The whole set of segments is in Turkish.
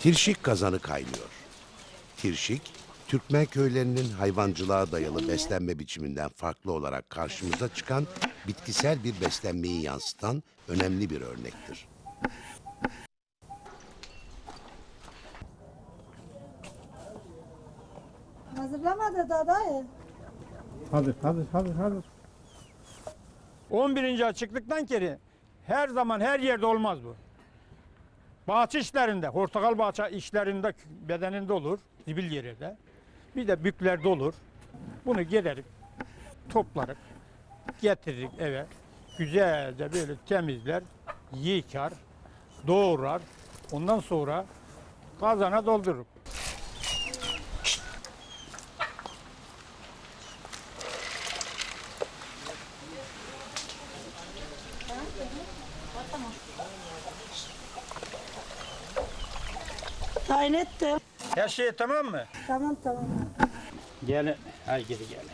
Tirşik kazanı kaynıyor. Tirşik, Türkmen köylerinin hayvancılığa dayalı beslenme biçiminden farklı olarak karşımıza çıkan bitkisel bir beslenmeyi yansıtan önemli bir örnektir. Hazırlamadı da dayı. Hazır, hazır, hazır, hazır. 11. açıklıktan geri her zaman her yerde olmaz bu. Bahçe işlerinde, portakal bahçe işlerinde bedeninde olur, zibil yerinde. Bir de büklerde olur. Bunu gelerek, toplarık, getiririk eve. Güzelce böyle temizler, yıkar, doğrar. Ondan sonra kazana doldurur. Tayin ettim. Her şey tamam mı? Tamam tamam. Gelin. Hay gidi gelin.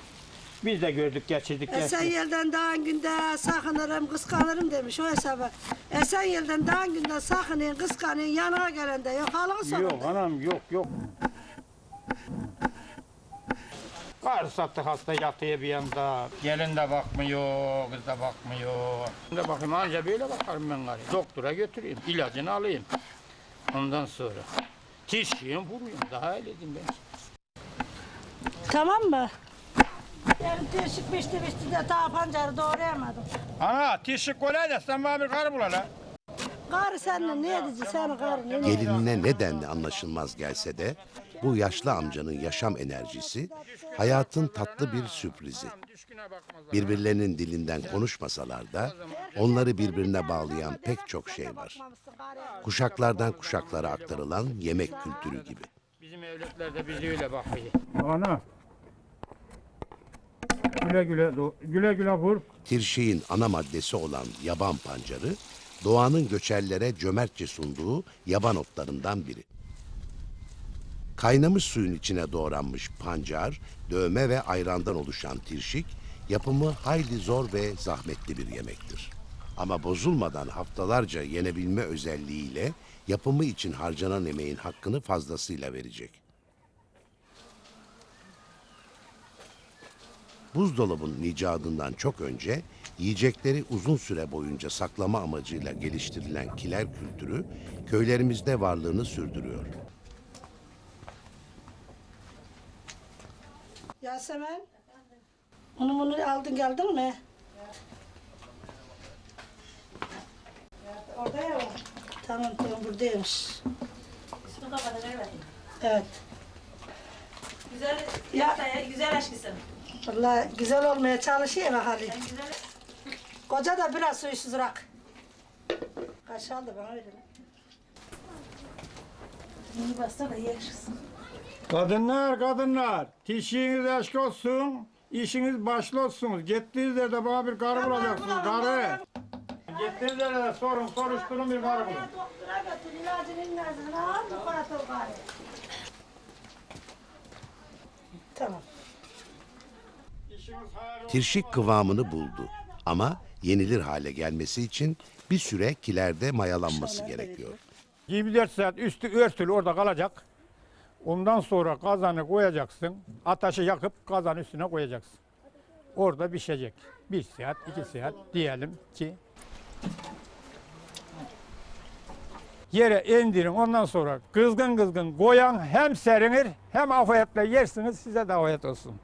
Biz de gördük, geçirdik, Esen geçtik. yelden daha günde sakınırım, kıskanırım demiş o hesaba. Esen yelden daha günde sakının, kıskanın, yanına gelen de yok. Halını sakın. Yok anam yok yok. Kar sattı hasta yatıyor bir yanda. Gelin de bakmıyor, kız da bakmıyor. Ben de bakayım anca böyle bakarım ben karıya. Doktora götüreyim, ilacını alayım. Ondan sonra tişkiyim vuruyum. Daha öyle diyeyim ben. Tamam mı? Yarın teşik biçti biçti de daha pancarı doğrayamadım. Ana tişik kolay da sen bana bir karı bul hele. Karı seninle ne edeceksin? Sen karı ne? Gelinine nedenle anlaşılmaz gelse de bu yaşlı amcanın yaşam enerjisi hayatın tatlı bir sürprizi. Birbirlerinin dilinden konuşmasalar da onları birbirine bağlayan pek çok şey var. Kuşaklardan kuşaklara aktarılan yemek kültürü gibi. Bizim evletler de bizi öyle bakıyor. Ana. Güle güle, güle güle vur. Tirşiğin ana maddesi olan yaban pancarı, doğanın göçerlere cömertçe sunduğu yaban otlarından biri. Kaynamış suyun içine doğranmış pancar, dövme ve ayrandan oluşan tirşik, yapımı hayli zor ve zahmetli bir yemektir. Ama bozulmadan haftalarca yenebilme özelliğiyle yapımı için harcanan emeğin hakkını fazlasıyla verecek. Buzdolabının icadından çok önce yiyecekleri uzun süre boyunca saklama amacıyla geliştirilen kiler kültürü köylerimizde varlığını sürdürüyor. Yasemin. Onu bunu aldın geldin mi? Orada ya. Tamam tamam buradaymış. Şunu kapatacak bakayım. Evet. Güzel, Ya- ya. güzel aşkısın. Vallahi güzel olmaya çalışıyor hali. Güzel. Koca da biraz suysuz rak. Kaç aldı bana verin. İyi bastır da iyi aşkısın. Kadınlar, kadınlar, tişiğiniz aşk olsun, işiniz başlı olsun. Gittiğiniz yerde bana bir karı bulacaksınız, karı. Gittiğiniz yerde de sorun, soruşturun bir karı bulun. Doktora götür ilacını ilacını al bu paratol gari. Tamam. Tirşik kıvamını buldu ama yenilir hale gelmesi için bir süre kilerde mayalanması gerekiyor. 24 saat üstü örtülü orada kalacak. Ondan sonra kazanı koyacaksın. Ateşi yakıp kazanın üstüne koyacaksın. Orada pişecek. Bir saat, iki saat diyelim ki. Yere indirin ondan sonra kızgın kızgın koyan hem serinir hem afiyetle yersiniz size de afiyet olsun.